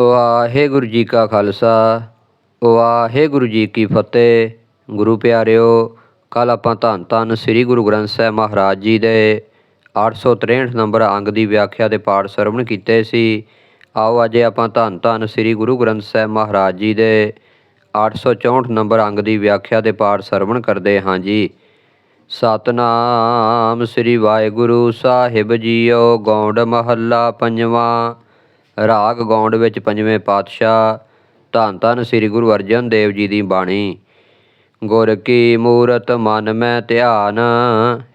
ਵਾਹਿਗੁਰੂ ਜੀ ਕਾ ਖਾਲਸਾ, ਵਾਹਿਗੁਰੂ ਜੀ ਕੀ ਫਤਿਹ। ਗੁਰੂ ਪਿਆਰਿਓ ਕੱਲ ਆਪਾਂ ਧੰਨ ਧੰਨ ਸ੍ਰੀ ਗੁਰੂ ਗ੍ਰੰਥ ਸਾਹਿਬ ਮਹਾਰਾਜ ਜੀ ਦੇ 863 ਨੰਬਰ ਅੰਗ ਦੀ ਵਿਆਖਿਆ ਦੇ ਪਾਠ ਸਰਵਣ ਕੀਤੇ ਸੀ। ਆਓ ਅੱਜ ਆਪਾਂ ਧੰਨ ਧੰਨ ਸ੍ਰੀ ਗੁਰੂ ਗ੍ਰੰਥ ਸਾਹਿਬ ਮਹਾਰਾਜ ਜੀ ਦੇ 864 ਨੰਬਰ ਅੰਗ ਦੀ ਵਿਆਖਿਆ ਦੇ ਪਾਠ ਸਰਵਣ ਕਰਦੇ ਹਾਂ ਜੀ। ਸਤਨਾਮ ਸ੍ਰੀ ਵਾਹਿਗੁਰੂ ਸਾਹਿਬ ਜੀਓ, ਗੌਂਡ ਮਹੱਲਾ ਪੰਜਵਾਂ। ਰਾਗ ਗੌਂਡ ਵਿੱਚ ਪੰਜਵੇਂ ਪਾਤਸ਼ਾਹ ਧੰਨ ਧੰਨ ਸ੍ਰੀ ਗੁਰੂ ਅਰਜਨ ਦੇਵ ਜੀ ਦੀ ਬਾਣੀ। ਗੁਰ ਕੀ ਮੂਰਤ ਮਨ ਮੈਂ ਧਿਆਨ,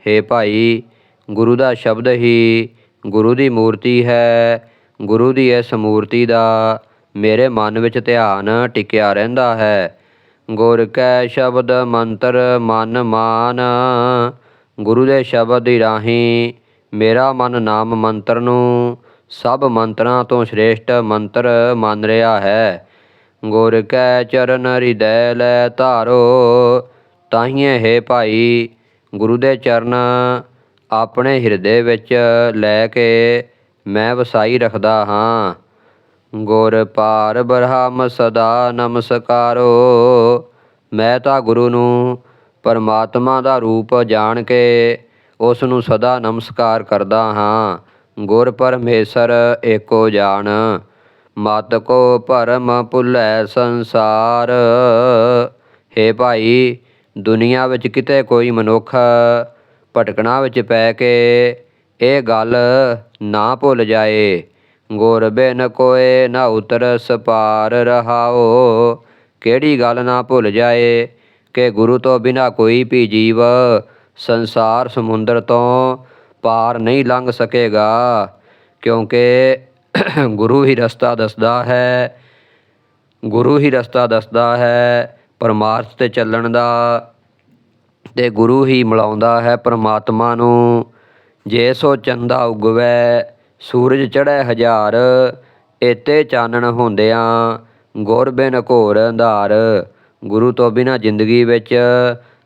ਹੈ ਭਾਈ, ਗੁਰੂ ਦਾ ਸ਼ਬਦ ਹੀ ਗੁਰੂ ਦੀ ਮੂਰਤੀ ਹੈ। ਗੁਰੂ ਦੀ ਇਸ ਮੂਰਤੀ ਦਾ ਮੇਰੇ ਮਨ ਵਿੱਚ ਧਿਆਨ ਟਿਕਿਆ ਰਹਿੰਦਾ ਹੈ। ਗੁਰ ਕੈ ਸ਼ਬਦ ਮੰਤਰ ਮਨ ਮਾਨ, ਗੁਰੂ ਦੇ ਸ਼ਬਦ ਦੀ ਰਾਹੀਂ ਮੇਰਾ ਮਨ ਨਾਮ ਮੰਤਰ ਨੂੰ ਸਭ ਮੰਤਰਾਂ ਤੋਂ ਸ਼੍ਰੇਸ਼ਟ ਮੰਤਰ ਮੰਨ ਰਿਹਾ ਹੈ। ਗੁਰ ਕੈ ਚਰਨ ਹਿਰਦੈ ਲੈ ਧਾਰੋ, ਤਾਹੀਏ ਹੈ ਭਾਈ, ਗੁਰੂ ਦੇ ਚਰਨ ਆਪਣੇ ਹਿਰਦੇ ਵਿੱਚ ਲੈ ਕੇ ਮੈਂ ਵਸਾਈ ਰੱਖਦਾ ਹਾਂ। ਗੁਰ ਪਾਰ ਬ੍ਰਹਮ ਸਦਾ ਨਮਸਕਾਰੋ, ਮੈਂ ਤਾਂ ਗੁਰੂ ਨੂੰ ਪਰਮਾਤਮਾ ਦਾ ਰੂਪ ਜਾਣ ਕੇ ਉਸ ਨੂੰ ਸਦਾ ਨਮਸਕਾਰ ਕਰਦਾ ਹਾਂ। ਗੁਰ ਪਰਮੇਸ਼ਰ ਏਕੋ ਜਾਣ, ਮਤ ਕੋ ਭਰਮ ਭੁੱਲੈ ਸੰਸਾਰ। ਹੇ ਭਾਈ, ਦੁਨੀਆ ਵਿੱਚ ਕਿਤੇ ਕੋਈ ਮਨੁੱਖ ਭਟਕਣਾ ਵਿੱਚ ਪੈ ਕੇ, ਇਹ ਗੱਲ ਨਾ ਭੁੱਲ ਜਾਏ। ਗੁਰ ਬਿਨ ਕੋਏ ਨਾ ਉਤਰ ਸਪਾਰ ਰਹਾਓ। ਕਿਹੜੀ ਗੱਲ ਨਾ ਭੁੱਲ ਜਾਏ ਕਿ ਗੁਰੂ ਤੋਂ ਬਿਨਾ ਕੋਈ ਵੀ ਜੀਵ ਸੰਸਾਰ ਸਮੁੰਦਰ ਤੋਂ ਪਾਰ ਨਹੀਂ ਲੰਘ ਸਕੇਗਾ, ਕਿਉਂਕਿ ਗੁਰੂ ਹੀ ਰਸਤਾ ਦੱਸਦਾ ਹੈ, ਗੁਰੂ ਹੀ ਰਸਤਾ ਦੱਸਦਾ ਹੈ ਪਰਮਾਰਥ ਤੇ ਚੱਲਣ ਦਾ ਤੇ ਗੁਰੂ ਹੀ ਮਿਲਾਉਂਦਾ ਹੈ ਪਰਮਾਤਮਾ ਨੂੰ। ਜੇ ਸੋ ਚੰਦਾ ਉਗਵੈ, ਸੂਰਜ ਚੜ੍ਹੈ ਹਜ਼ਾਰ ਏਤੇ ਚਾਨਣ ਹੁੰਦਿਆਂ ਗੁਰ ਬਿਨ ਘੋਰ ਅੰਧਾਰ। ਗੁਰੂ ਤੋਂ ਬਿਨਾ ਜ਼ਿੰਦਗੀ ਵਿੱਚ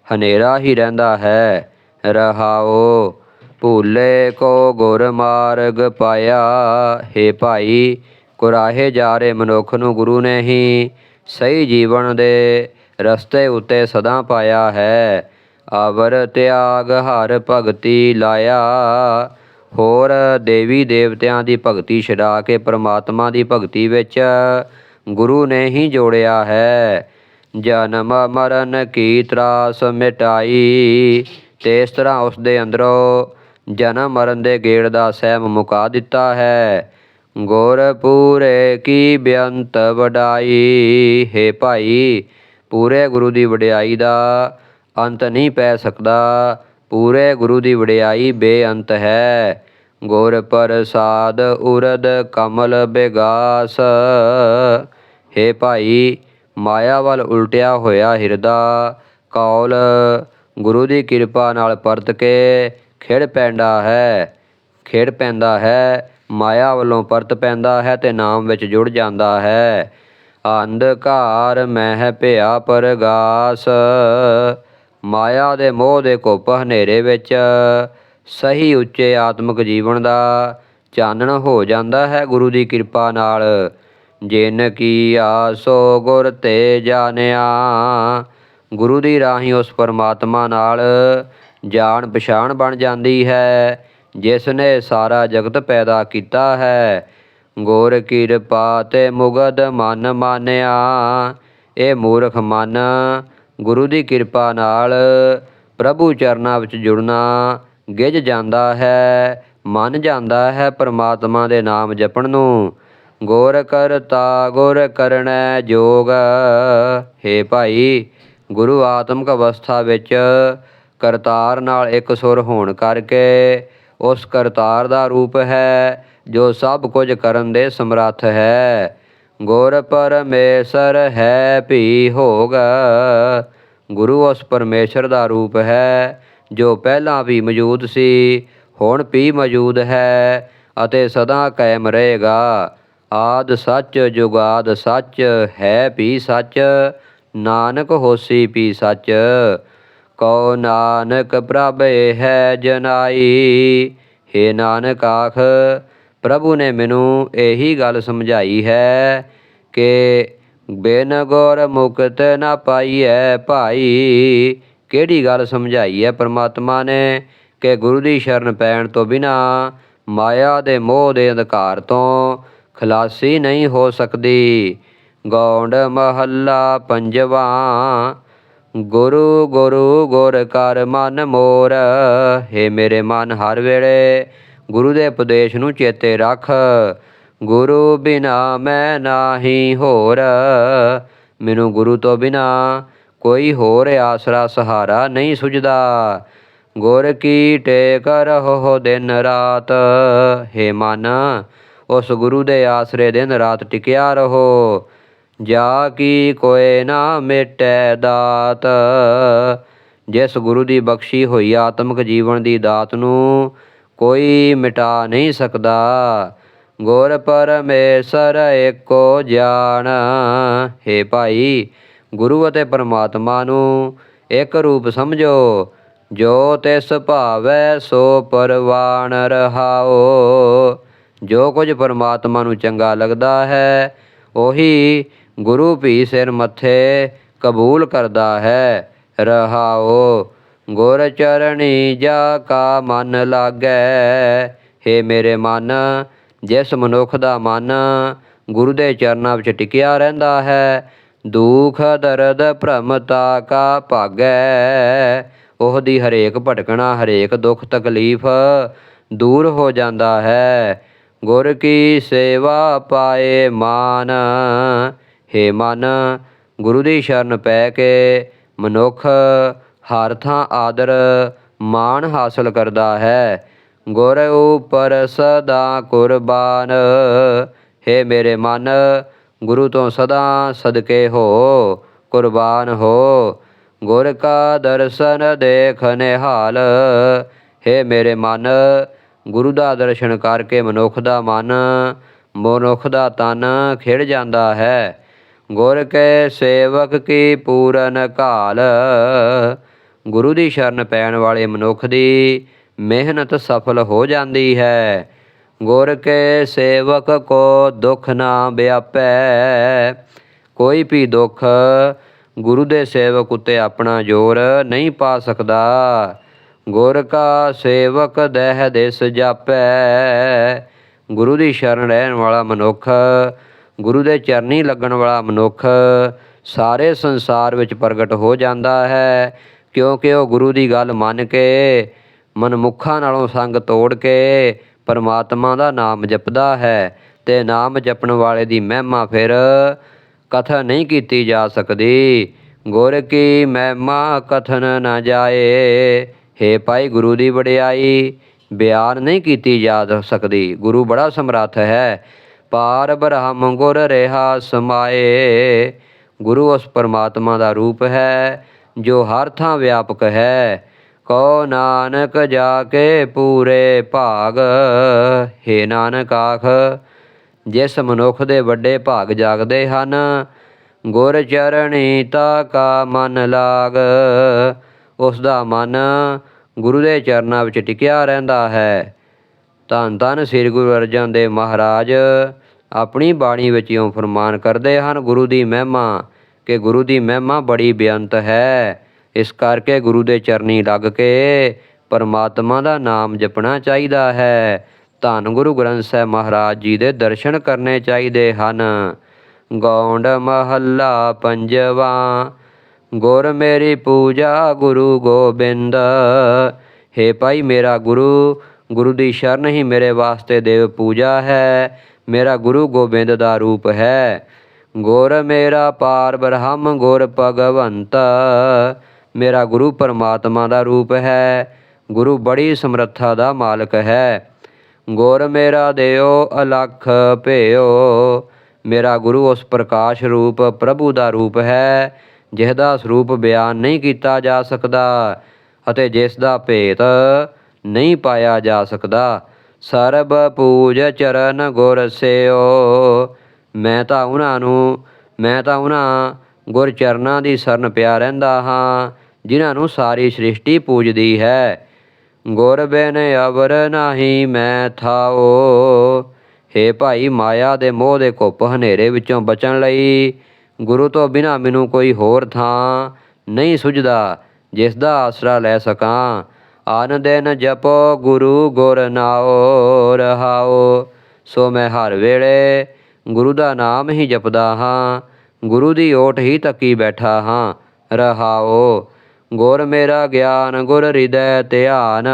ਹਨੇਰਾ ਹੀ ਰਹਿੰਦਾ ਹੈ, ਰਹਾਓ। ਭੂਲੇ ਕੋ ਗੁਰ ਮਾਰਗ ਪਾਇਆ। ਹੇ ਭਾਈ, ਕੁਰਾਹੇ ਜਾ ਰਹੇ ਮਨੁੱਖ ਨੂੰ ਗੁਰੂ ਨੇ ਹੀ ਸਹੀ ਜੀਵਨ ਦੇ ਰਸਤੇ ਉੱਤੇ ਸਦਾ ਪਾਇਆ ਹੈ। ਆਵਰ ਤਿਆਗ ਹਰ ਭਗਤੀ ਲਾਇਆ। ਹੋਰ ਦੇਵੀ ਦੇਵਤਿਆਂ ਦੀ ਭਗਤੀ ਛਡਾ ਕੇ ਪ੍ਰਮਾਤਮਾ ਦੀ ਭਗਤੀ ਵਿੱਚ ਗੁਰੂ ਨੇ ਹੀ ਜੋੜਿਆ ਹੈ। ਜਨਮ ਮਰਨ ਕੀ ਤਰਾਸ ਮਿਟਾਈ। ਤੇ ਇਸ ਤਰ੍ਹਾਂ ਉਸ ਦੇ ਅੰਦਰੋਂ ਜਨਮ ਮਰਨ ਦੇ ਗੇੜ ਦਾ ਸਹਿਮ ਮੁਕਾ ਦਿੱਤਾ ਹੈ। ਗੁਰ ਪੂਰੇ ਕੀ ਬੇਅੰਤ ਵਡਾਈ? ਹੈ ਭਾਈ, ਪੂਰੇ ਗੁਰੂ ਦੀ ਵਡਿਆਈ ਦਾ ਅੰਤ ਨਹੀਂ ਪੈ ਸਕਦਾ। ਪੂਰੇ ਗੁਰੂ ਦੀ ਵਡਿਆਈ ਬੇਅੰਤ ਹੈ। ਗੁਰ ਪ੍ਰਸਾਦ ਉਰਦ ਕਮਲ ਬਿਗਾਸ। ਹੈ ਭਾਈ, ਮਾਇਆ ਵੱਲ ਉਲਟਿਆ ਹੋਇਆ ਹਿਰਦਾ, ਕੌਲ ਗੁਰੂ ਦੀ ਕਿਰਪਾ ਨਾਲ ਪਰਤ ਕੇ ਖਿੜ ਪੈਂਦਾ ਹੈ, ਖਿੜ ਪੈਂਦਾ ਹੈ, ਮਾਇਆ ਵੱਲੋਂ ਪਰਤ ਪੈਂਦਾ ਹੈ ਤੇ ਨਾਮ ਵਿੱਚ ਜੁੜ ਜਾਂਦਾ ਹੈ। ਅੰਧਕਾਰ ਮਹਿ ਭਿਆ ਪਰਗਾਸ, ਮਾਇਆ ਦੇ ਮੋਹ ਦੇ ਘੁੱਪ ਹਨੇਰੇ ਵਿੱਚ, ਸਹੀ ਉੱਚੇ ਆਤਮਿਕ ਜੀਵਨ ਦਾ ਚਾਨਣ ਹੋ ਜਾਂਦਾ ਹੈ ਗੁਰੂ ਦੀ ਕਿਰਪਾ ਨਾਲ। ਜਿਨ ਕੀ ਆਸੋ ਗੁਰ ਤੇ ਜਾਣਿਆ, ਗੁਰੂ ਦੀ ਰਾਹੀਂ ਉਸ ਪਰਮਾਤਮਾ ਨਾਲ ਜਾਣ ਪਛਾਣ ਬਣ ਜਾਂਦੀ ਹੈ ਜਿਸ ਨੇ ਸਾਰਾ ਜਗਤ ਪੈਦਾ ਕੀਤਾ ਹੈ। ਗੁਰ ਕਿਰਪਾ ਤੇ ਮੁਗਦ ਮਨ ਮਾਨਿਆ। ਇਹ ਮੂਰਖ ਮਨ ਗੁਰੂ ਦੀ ਕਿਰਪਾ ਨਾਲ ਪ੍ਰਭੂ ਚਰਨਾਂ ਵਿੱਚ ਜੁੜਨਾ ਗਿੱਜ ਜਾਂਦਾ ਹੈ, ਮੰਨ ਜਾਂਦਾ ਹੈ ਪਰਮਾਤਮਾ ਦੇ ਨਾਮ ਜਪਣ ਨੂੰ। ਗੁਰ ਕਰਤਾ ਗੁਰ ਕਰਨੈ ਜੋਗ। ਹੈ ਭਾਈ, ਗੁਰੂ ਆਤਮਕ ਅਵਸਥਾ ਵਿੱਚ ਕਰਤਾਰ ਨਾਲ ਇੱਕ ਸੁਰ ਹੋਣ ਕਰਕੇ ਉਸ ਕਰਤਾਰ ਦਾ ਰੂਪ ਹੈ, ਜੋ ਸਭ ਕੁਝ ਕਰਨ ਦੇ ਸਮਰੱਥ ਹੈ। ਗੁਰ ਪਰਮੇਸ਼ਰ ਹੈ, ਭੀ ਹੋਗਾ। ਗੁਰੂ ਉਸ ਪਰਮੇਸ਼ਰ ਦਾ ਰੂਪ ਹੈ, ਜੋ ਪਹਿਲਾਂ ਵੀ ਮੌਜੂਦ ਸੀ, ਹੁਣ ਵੀ ਮੌਜੂਦ ਹੈ ਅਤੇ ਸਦਾ ਕਾਇਮ ਰਹੇਗਾ। ਆਦ ਸੱਚ, ਜੁਗਾਦ ਸੱਚ, ਹੈ ਵੀ ਸੱਚ, ਨਾਨਕ ਹੋਸੀ ਵੀ ਸੱਚ। ਕਉ ਨਾਨਕ ਪ੍ਰਭ ਹੈ ਜਨਾਈ। ਹੇ ਨਾਨਕ ਆਖ, ਪ੍ਰਭੂ ਨੇ ਮੈਨੂੰ ਇਹੀ ਗੱਲ ਸਮਝਾਈ ਹੈ ਕਿ ਬਿਨ ਗੁਰ ਮੁਕਤ ਨਾ ਪਾਈਐ ਭਾਈ। ਕਿਹੜੀ ਗੱਲ ਸਮਝਾਈ ਹੈ ਪ੍ਰਮਾਤਮਾ ਨੇ ਕਿ ਗੁਰੂ ਦੀ ਸ਼ਰਨ ਪੈਣ ਤੋਂ ਬਿਨਾ ਮਾਇਆ ਦੇ ਮੋਹ ਦੇ ਅੰਧਕਾਰ ਤੋਂ ਖਲਾਸੀ ਨਹੀਂ ਹੋ ਸਕਦੀ। ਗੌਂਡ ਮਹੱਲਾ ਪੰਜਵਾ ਗੁਰੂ ਗੁਰੂ ਗੁਰ ਕਰ ਮਨ ਮੋਰ। ਹੇ ਮੇਰੇ ਮਨ ਹਰ ਵੇਲੇ, ਗੁਰੂ ਦੇ ਉਪਦੇਸ਼ ਨੂੰ ਚੇਤੇ ਰੱਖ। ਗੁਰੂ ਬਿਨਾ ਮੈਂ ਨਾਹੀ ਹੋਰ। ਮੈਨੂੰ ਗੁਰੂ ਤੋਂ ਬਿਨਾ ਕੋਈ ਹੋਰ ਆਸਰਾ ਸਹਾਰਾ ਨਹੀਂ ਸੁਝਦਾ। ਗੁਰ ਕੀ ਟੇਕ ਰਹੋ ਦਿਨ ਰਾਤ। ਹੇ ਮਨ, ਉਸ ਗੁਰੂ ਦੇ ਆਸਰੇ ਦਿਨ ਰਾਤ ਟਿਕਿਆ ਰਹੋ। ਜਾ ਕੀ ਕੋਏ ਨਾ ਮਿਟੈ ਦਾਤ। ਜਿਸ ਗੁਰੂ ਦੀ ਬਖਸ਼ੀ ਹੋਈ ਆਤਮਿਕ ਜੀਵਨ ਦੀ ਦਾਤ ਨੂੰ ਕੋਈ ਮਿਟਾ ਨਹੀਂ ਸਕਦਾ। ਗੁਰ ਪਰਮੇਸ਼ਰ ਏਕੋ ਜਾਣ। ਹੈ ਭਾਈ, ਗੁਰੂ ਅਤੇ ਪਰਮਾਤਮਾ ਨੂੰ ਇੱਕ ਰੂਪ ਸਮਝੋ। ਜੋ ਤਿਸ ਭਾਵੈ ਸੋ ਪਰਵਾਨ ਰਹਾਓ। ਜੋ ਕੁਝ ਪਰਮਾਤਮਾ ਨੂੰ ਚੰਗਾ ਲੱਗਦਾ ਹੈ, ਉਹੀ ਗੁਰੂ ਵੀ ਸਿਰ ਮੱਥੇ ਕਬੂਲ ਕਰਦਾ ਹੈ, ਰਹਾਓ, ਗੁਰ ਚਰਣੀ ਜਾ ਕਾ ਮਨ ਲਾਗੈ। ਹੇ ਮੇਰੇ ਮਨ, ਜਿਸ ਮਨੁੱਖ ਦਾ ਮਨ ਗੁਰੂ ਦੇ ਚਰਨਾਂ ਵਿੱਚ ਟਿਕਿਆ ਰਹਿੰਦਾ ਹੈ, ਦੁਖ ਦਰਦ ਭ੍ਰਮਤਾ ਕਾ ਭਾਗੈ। ਉਹਦੀ ਹਰੇਕ ਭਟਕਣਾ, ਹਰੇਕ ਦੁੱਖ ਤਕਲੀਫ ਦੂਰ ਹੋ ਜਾਂਦਾ ਹੈ। ਗੁਰ ਕੀ ਸੇਵਾ ਪਾਏ ਮਾਨ ਹੇ ਮਨ, ਗੁਰੂ ਦੀ ਸ਼ਰਨ ਪੈ ਕੇ ਮਨੁੱਖ ਹਰ ਥਾਂ ਆਦਰ ਮਾਣ ਹਾਸਲ ਕਰਦਾ ਹੈ। ਗੁਰ ਉਪਰ ਸਦਾ ਕੁਰਬਾਨ। ਹੇ ਮੇਰੇ ਮਨ, ਗੁਰੂ ਤੋਂ ਸਦਾ ਸਦਕੇ ਹੋ, ਕੁਰਬਾਨ ਹੋ। ਗੁਰ ਕਾ ਦਰਸ਼ਨ ਦੇਖ ਨਿਹਾਲ। ਹੇ ਮੇਰੇ ਮਨ, ਗੁਰੂ ਦਾ ਦਰਸ਼ਨ ਕਰਕੇ ਮਨੁੱਖ ਦਾ ਮਨ, ਮਨੁੱਖ ਦਾ ਤਨ ਖਿੜ ਜਾਂਦਾ ਹੈ। ਗੁਰ ਕੇ ਸੇਵਕ ਕੀ ਪੂਰਨ ਕਾਲ ਗੁਰੂ ਦੀ ਸ਼ਰਨ ਪੈਣ ਵਾਲੇ ਮਨੁੱਖ ਦੀ ਮਿਹਨਤ ਸਫਲ ਹੋ ਜਾਂਦੀ ਹੈ। ਗੁਰ ਕੇ ਸੇਵਕ ਕੋ ਦੁਖ ਨਾ ਵਿਆਪੈ। ਕੋਈ ਵੀ ਦੁੱਖ ਗੁਰੂ ਦੇ ਸੇਵਕ ਉਤੇ ਆਪਣਾ ਜ਼ੋਰ ਨਹੀਂ ਪਾ ਸਕਦਾ। ਗੁਰ ਕਾ ਸੇਵਕ ਦਹਿ ਦਿਸ ਜਾਪੈ। ਗੁਰੂ ਦੀ ਸ਼ਰਨ ਰਹਿਣ ਵਾਲਾ ਮਨੁੱਖ ਗੁਰੂ ਦੇ ਚਰਨੀ ਲੱਗਣ ਵਾਲਾ ਮਨੁੱਖ ਸਾਰੇ ਸੰਸਾਰ ਵਿੱਚ ਪ੍ਰਗਟ ਹੋ ਜਾਂਦਾ ਹੈ, ਕਿਉਂਕਿ ਉਹ ਗੁਰੂ ਦੀ ਗੱਲ ਮੰਨ ਕੇ, ਮਨਮੁੱਖਾਂ ਨਾਲੋਂ ਸੰਗ ਤੋੜ ਕੇ ਪਰਮਾਤਮਾ ਦਾ ਨਾਮ ਜਪਦਾ ਹੈ ਤੇ ਨਾਮ ਜਪਣ ਵਾਲੇ ਦੀ ਮਹਿਮਾ ਫਿਰ ਕਥਨ ਨਹੀਂ ਕੀਤੀ ਜਾ ਸਕਦੀ। ਗੁਰ ਕੀ ਮਹਿਮਾ ਕਥਨ ਨਾ ਜਾਏ, ਹੇ ਭਾਈ ਗੁਰੂ ਦੀ ਵਡਿਆਈ, ਬਿਆਨ ਨਹੀਂ ਕੀਤੀ ਜਾ ਸਕਦੀ। ਗੁਰੂ ਬੜਾ ਸਮਰੱਥ ਹੈ। ਪਾਰ ਬ੍ਰਹਮ ਗੁਰ ਰਹਾ ਸਮਾਏ। ਗੁਰੂ ਉਸ ਪਰਮਾਤਮਾ ਦਾ ਰੂਪ ਹੈ, ਜੋ ਹਰ ਥਾਂ ਵਿਆਪਕ ਹੈ। ਕੋ ਨਾਨਕ ਜਾ ਕੇ ਪੂਰੇ ਭਾਗ, ਹੇ ਨਾਨਕ ਆਖ, ਜਿਸ ਮਨੁੱਖ ਦੇ ਵੱਡੇ ਭਾਗ ਜਾਗਦੇ ਹਨ, ਗੁਰ ਚਰਣੀ ਤਾ ਕਾ ਮਨ ਲਾਗ। ਉਸ ਦਾ ਮਨ ਗੁਰੂ ਦੇ ਚਰਨਾਂ ਵਿੱਚ ਟਿਕਿਆ ਰਹਿੰਦਾ ਹੈ। ਧੰਨ ਧੰਨ ਸ੍ਰੀ ਗੁਰੂ ਅਰਜਨ ਦੇਵ ਮਹਾਰਾਜ ਆਪਣੀ ਬਾਣੀ ਵਿੱਚ ਇਉਂ ਫਰਮਾਨ ਕਰਦੇ ਹਨ, ਗੁਰੂ ਦੀ ਮਹਿਮਾ, ਕਿ ਗੁਰੂ ਦੀ ਮਹਿਮਾ ਬੜੀ ਬੇਅੰਤ ਹੈ। ਇਸ ਕਰਕੇ ਗੁਰੂ ਦੇ ਚਰਨੀ ਲੱਗ ਕੇ ਪਰਮਾਤਮਾ ਦਾ ਨਾਮ ਜਪਣਾ ਚਾਹੀਦਾ ਹੈ। ਧੰਨ ਗੁਰੂ ਗ੍ਰੰਥ ਸਾਹਿਬ ਮਹਾਰਾਜ ਜੀ ਦੇ ਦਰਸ਼ਨ ਕਰਨੇ ਚਾਹੀਦੇ ਹਨ। ਗੌਂਡ ਮਹੱਲਾ ਪੰਜਵਾ, ਗੁਰ ਮੇਰੀ ਪੂਜਾ ਗੁਰੂ ਗੋਬਿੰਦ। ਹੇ ਭਾਈ ਮੇਰਾ ਗੁਰੂ ਗੁਰੂ ਦੀ ਸ਼ਰਨ ਹੀ ਮੇਰੇ ਵਾਸਤੇ ਦੇਵ ਪੂਜਾ ਹੈ। ਮੇਰਾ ਗੁਰੂ ਗੋਬਿੰਦ ਦਾ ਰੂਪ ਹੈ। ਗੁਰ ਮੇਰਾ ਪਾਰ ਬ੍ਰਹਮ, ਗੁਰ ਭਗਵੰਤ। ਮੇਰਾ ਗੁਰੂ ਪਰਮਾਤਮਾ ਦਾ ਰੂਪ ਹੈ। ਗੁਰੂ ਬੜੀ ਸਮਰੱਥਾ ਦਾ ਮਾਲਕ ਹੈ। ਗੁਰ ਮੇਰਾ ਦਿਓ, ਅਲਖ ਭਿਓ। ਮੇਰਾ ਗੁਰੂ ਉਸ ਪ੍ਰਕਾਸ਼ ਰੂਪ, ਪ੍ਰਭੂ ਦਾ ਰੂਪ ਹੈ ਜਿਸਦਾ ਸਰੂਪ ਬਿਆਨ ਨਹੀਂ ਕੀਤਾ ਜਾ ਸਕਦਾ ਅਤੇ ਜਿਸ ਦਾ ਭੇਤ ਨਹੀਂ ਪਾਇਆ ਜਾ ਸਕਦਾ। ਸਰਬ ਪੂਜ ਚਰਨ ਗੁਰ ਸਿਓ। ਮੈਂ ਤਾਂ ਉਹਨਾਂ ਨੂੰ, ਮੈਂ ਤਾਂ ਉਹਨਾਂ ਗੁਰ ਚਰਨਾਂ ਦੀ ਸਰਨ ਪਿਆ ਰਹਿੰਦਾ ਹਾਂ, ਜਿਨ੍ਹਾਂ ਨੂੰ ਸਾਰੀ ਸ੍ਰਿਸ਼ਟੀ ਪੂਜਦੀ ਹੈ। ਗੁਰ ਬਿਨ ਅਵਰ ਨਾਹੀ ਮੈਂ ਥਾਓ ਹੇ ਭਾਈ ਮਾਇਆ ਦੇ ਮੋਹ ਦੇ ਘੁੱਪ ਹਨੇਰੇ ਵਿੱਚੋਂ ਬਚਣ ਲਈ, ਗੁਰੂ ਤੋਂ ਬਿਨਾ ਮੈਨੂੰ ਕੋਈ ਹੋਰ ਥਾਂ ਨਹੀਂ ਸੁਝਦਾ, ਜਿਸ ਦਾ ਆਸਰਾ ਲੈ ਸਕਾਂ। ਆਨ ਦਿਨ ਜਪੋ, ਗੁਰੂ ਗੁਰ ਨਾਉ ਰਹਾਓ। ਸੋ ਮੈਂ ਹਰ ਵੇਲੇ ਗੁਰੂ ਦਾ ਨਾਮ ਹੀ ਜਪਦਾ ਹਾਂ, ਗੁਰੂ ਦੀ ਓਟ ਹੀ ਤੱਕੀ ਬੈਠਾ ਹਾਂ, ਰਹਾਓ। ਗੁਰ ਮੇਰਾ ਗਿਆਨ, ਗੁਰ ਹਿਰਦੈ ਧਿਆਨ।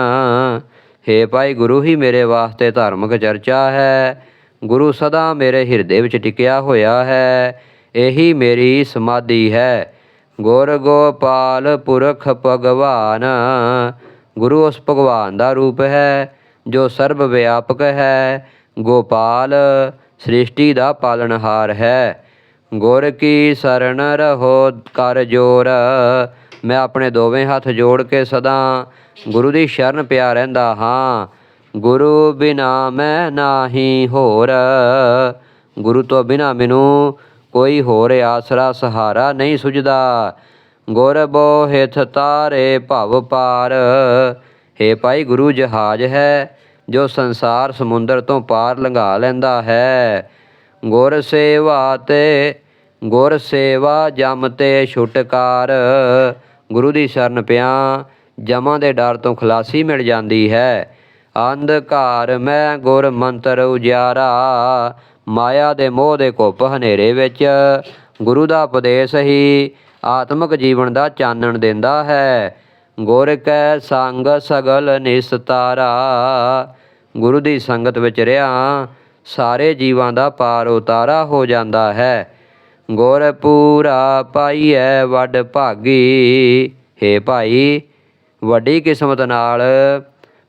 ਹੇ ਭਾਈ ਗੁਰੂ ਹੀ ਮੇਰੇ ਵਾਸਤੇ ਧਾਰਮਿਕ ਚਰਚਾ ਹੈ, ਗੁਰੂ ਸਦਾ ਮੇਰੇ ਹਿਰਦੇ ਵਿੱਚ ਟਿਕਿਆ ਹੋਇਆ ਹੈ, ਇਹੀ ਮੇਰੀ ਸਮਾਧੀ ਹੈ। ਗੁਰ ਗੋਪਾਲ ਪੁਰਖ ਭਗਵਾਨ ਗੁਰੂ ਉਸ ਭਗਵਾਨ ਦਾ ਰੂਪ ਹੈ, ਜੋ ਸਰਬ ਵਿਆਪਕ ਹੈ। ਗੋਪਾਲ ਸ੍ਰਿਸ਼ਟੀ ਦਾ ਪਾਲਣਹਾਰ ਹੈ। ਗੁਰ ਕੀ ਸਰਣ ਰਹੋ ਕਰ ਜੋਰ। ਮੈਂ ਆਪਣੇ ਦੋਵੇਂ ਹੱਥ ਜੋੜ ਕੇ ਸਦਾ ਗੁਰੂ ਦੀ ਸ਼ਰਨ ਪਿਆ ਰਹਿੰਦਾ ਹਾਂ। ਗੁਰੂ ਬਿਨਾ ਮੈਂ ਨਾਹੀ ਹੋਰ। ਗੁਰੂ ਤੋਂ ਬਿਨਾ ਮੈਨੂੰ ਕੋਈ ਹੋਰ ਆਸਰਾ ਸਹਾਰਾ ਨਹੀਂ ਸੁਝਦਾ। ਗੁਰ ਬੋਹਿਥ ਤਾਰੇ ਭਵ ਪਾਰ। ਹੇ ਭਾਈ ਗੁਰੂ ਜਹਾਜ਼ ਹੈ, ਜੋ ਸੰਸਾਰ ਸਮੁੰਦਰ ਤੋਂ ਪਾਰ ਲੰਘਾ ਲੈਂਦਾ ਹੈ। ਗੁਰ ਸੇਵਾ ਤੇ, ਗੁਰ ਸੇਵਾ ਜਮ ਤੇ ਛੁਟਕਾਰ। ਗੁਰੂ ਦੀ ਸ਼ਰਨ ਪਿਆ, ਜਮਾਂ ਦੇ ਡਰ ਤੋਂ ਖਲਾਸੀ ਮਿਲ ਜਾਂਦੀ ਹੈ। ਅੰਧਕਾਰ ਮੈਂ ਗੁਰ ਮੰਤਰ ਉਜਾਰਾ, ਮਾਇਆ ਦੇ ਮੋਹ ਦੇ ਘੁੱਪ ਹਨੇਰੇ ਵਿੱਚ। ਗੁਰੂ ਦਾ ਉਪਦੇਸ਼ ਹੀ ਆਤਮਿਕ ਜੀਵਨ ਦਾ ਚਾਨਣ ਦਿੰਦਾ ਹੈ। ਗੁਰ ਕੈ ਸੰਗ ਸਗਲ ਨਿਸਤਾਰਾ ਗੁਰੂ ਦੀ ਸੰਗਤ ਵਿੱਚ ਰਿਹਾ ਸਾਰੇ ਜੀਵਾਂ ਦਾ ਪਾਰ ਉਤਾਰਾ ਹੋ ਜਾਂਦਾ ਹੈ। ਗੁਰ ਪੂਰਾ ਪਾਈਐ ਵੱਡ ਭਾਗੀ। ਹੇ ਭਾਈ, ਵੱਡੀ ਕਿਸਮਤ ਨਾਲ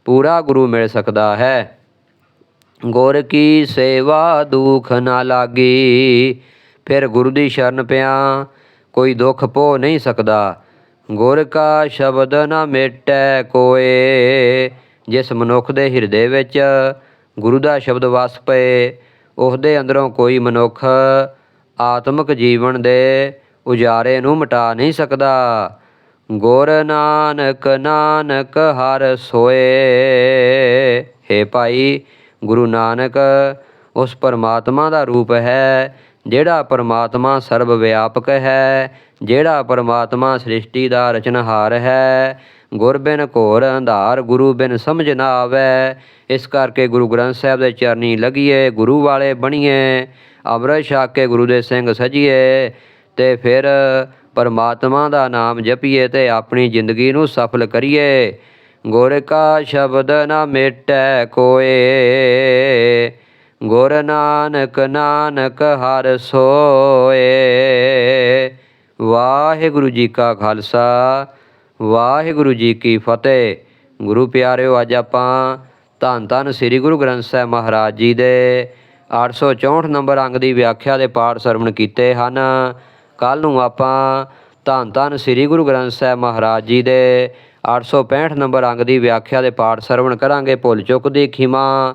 ਪੂਰਾ ਗੁਰੂ ਮਿਲ ਸਕਦਾ ਹੈ। ਗੁਰ ਕੀ ਸੇਵਾ ਦੁਖ ਨਾ ਲਾਗੀ। ਫਿਰ ਗੁਰੂ ਦੀ ਸ਼ਰਨ ਪਿਆ ਕੋਈ ਦੁੱਖ ਪੋ ਨਹੀਂ ਸਕਦਾ। ਗੁਰ ਕਾ ਸ਼ਬਦ ਨਾ ਮੇਟੈ ਕੋਏ, ਜਿਸ ਮਨੁੱਖ ਦੇ ਹਿਰਦੇ ਵਿੱਚ ਗੁਰੂ ਦਾ ਸ਼ਬਦ ਵਸ ਪਏ ਉਹਦੇ ਅੰਦਰੋਂ ਕੋਈ ਮਨੁੱਖ ਆਤਮਿਕ ਜੀਵਨ ਦੇ ਉਜਾਰੇ ਨੂੰ ਮਿਟਾ ਨਹੀਂ ਸਕਦਾ। ਗੁਰ ਨਾਨਕ ਨਾਨਕ ਹਰ ਸੋਏ, ਹੇ ਭਾਈ, ਗੁਰੂ ਨਾਨਕ, ਉਸ ਪਰਮਾਤਮਾ ਦਾ ਰੂਪ ਹੈ ਜਿਹੜਾ ਪਰਮਾਤਮਾ ਸਰਬ ਵਿਆਪਕ ਹੈ, ਜਿਹੜਾ ਪਰਮਾਤਮਾ ਸ੍ਰਿਸ਼ਟੀ ਦਾ ਰਚਨਹਾਰ ਹੈ, ਗੁਰ ਬਿਨ ਘੋਰ ਅੰਧਾਰ ਗੁਰੂ ਬਿਨ ਸਮਝ ਨਾ ਆਵੇ। ਇਸ ਕਰਕੇ ਗੁਰੂ ਗ੍ਰੰਥ ਸਾਹਿਬ ਦੇ ਚਰਨੀ ਲਗੀਏ, ਗੁਰੂ ਵਾਲੇ ਬਣੀਏ, ਅੰਮ੍ਰਿਤ ਛਕ ਕੇ ਗੁਰੂ ਦੇ ਸਿੰਘ ਸਜੀਏ ਤੇ ਫਿਰ ਪਰਮਾਤਮਾ ਦਾ ਨਾਮ ਜਪੀਏ ਤੇ ਆਪਣੀ ਜ਼ਿੰਦਗੀ ਨੂੰ ਸਫਲ ਕਰੀਏ। ਗੁਰ ਕਾ ਸ਼ਬਦ ਨਾ ਮਿਟੈ ਕੋਏ। ਗੁਰ ਨਾਨਕ ਨਾਨਕ ਹਰ ਸੋਏ। ਵਾਹਿਗੁਰੂ ਜੀ ਕਾ ਖਾਲਸਾ, ਵਾਹਿਗੁਰੂ ਜੀ ਕੀ ਫਤਿਹ। ਗੁਰੂ ਪਿਆਰਿਓ, ਅੱਜ ਆਪਾਂ ਧੰਨ ਧੰਨ ਸ੍ਰੀ ਗੁਰੂ ਗ੍ਰੰਥ ਸਾਹਿਬ ਮਹਾਰਾਜ ਜੀ ਦੇ 864 ਨੰਬਰ ਅੰਗ ਦੀ ਵਿਆਖਿਆ ਦੇ ਪਾਠ ਸਰਵਣ ਕੀਤੇ ਹਨ। ਕੱਲ ਨੂੰ ਆਪਾਂ ਧੰਨ ਧੰਨ ਸ੍ਰੀ ਗੁਰੂ ਗ੍ਰੰਥ ਸਾਹਿਬ ਮਹਾਰਾਜ ਜੀ ਦੇ 865 ਨੰਬਰ ਅੰਗ ਦੀ ਵਿਆਖਿਆ ਦੇ ਪਾਠ ਸਰਵਣ ਕਰਾਂਗੇ। ਭੁੱਲ ਚੁੱਕ ਦੀ ਖਿਮਾ